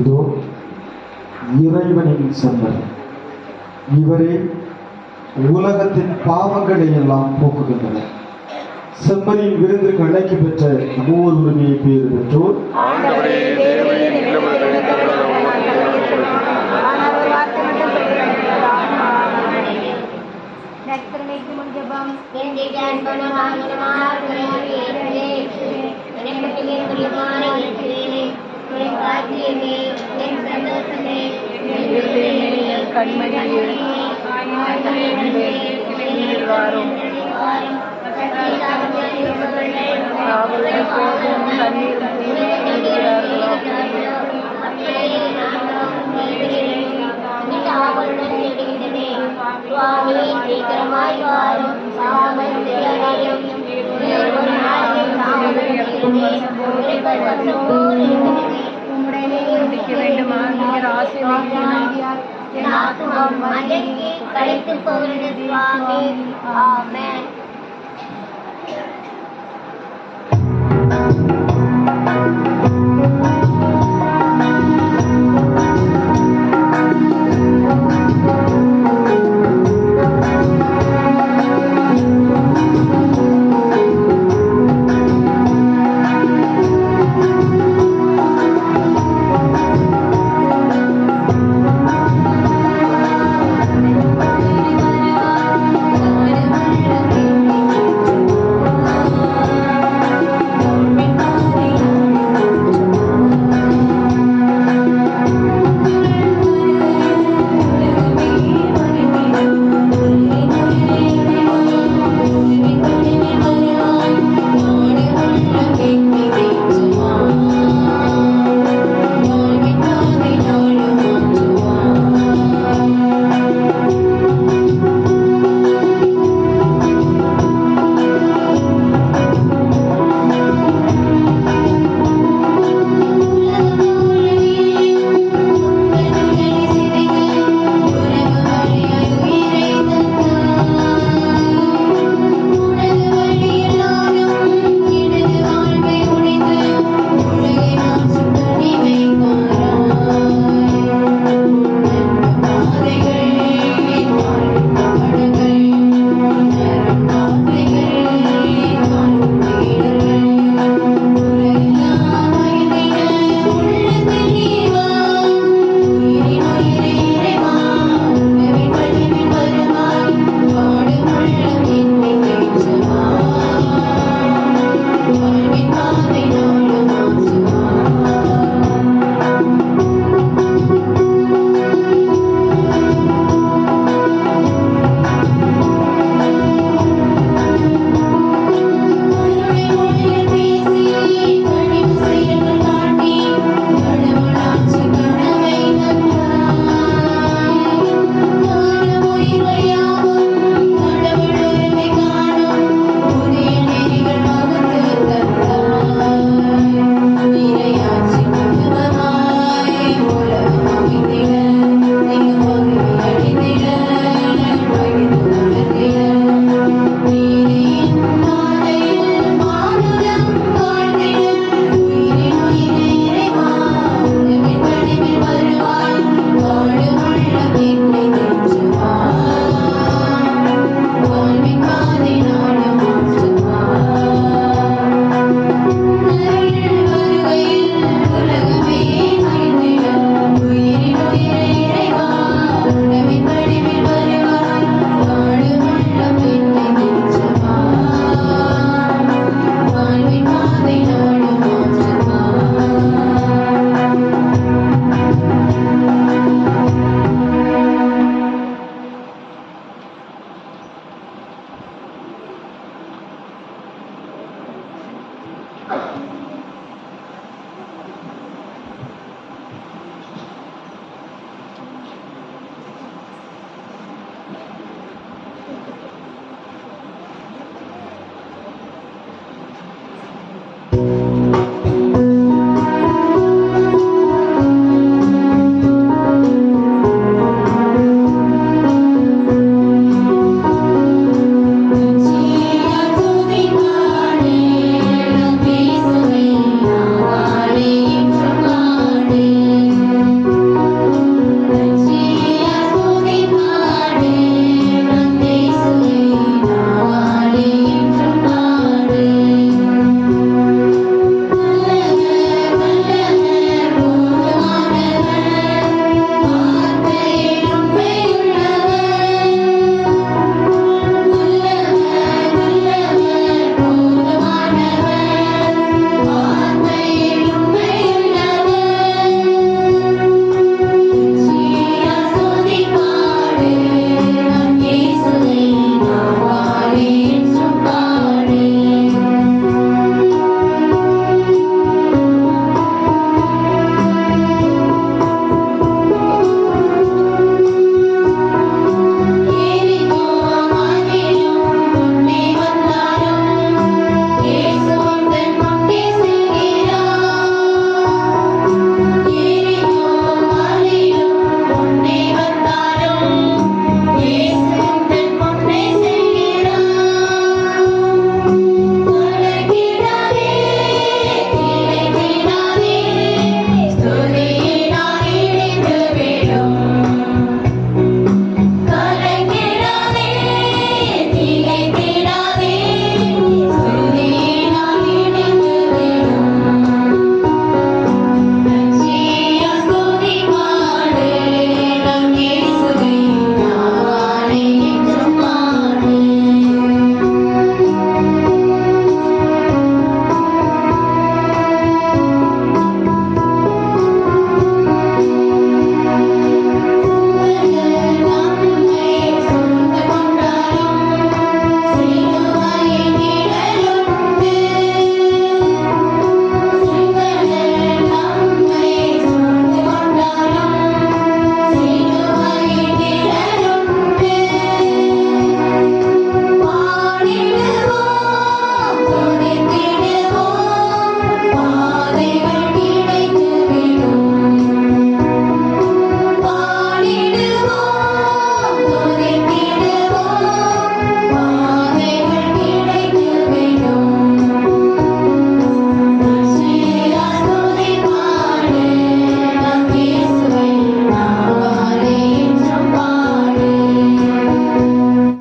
இதோ இறைவனின் செம்மறி இவரே உலகத்தின் பாவங்களை எல்லாம் போக்குகின்றனர். செம்மறியின் விருந்திற்கு அழைக்கு பெற்ற மூவர் உரிமையை பேறு பெற்றோர். ஆண்டவரே. ஜெபம் வாரும் காவலுக்கு போகும் தண்ணீரும் வாரும் குடிக்க வேண்டுமா நீர் ஆசீர்வாதம் கடைத்து போகிறது. சுவாமி ஆமென்.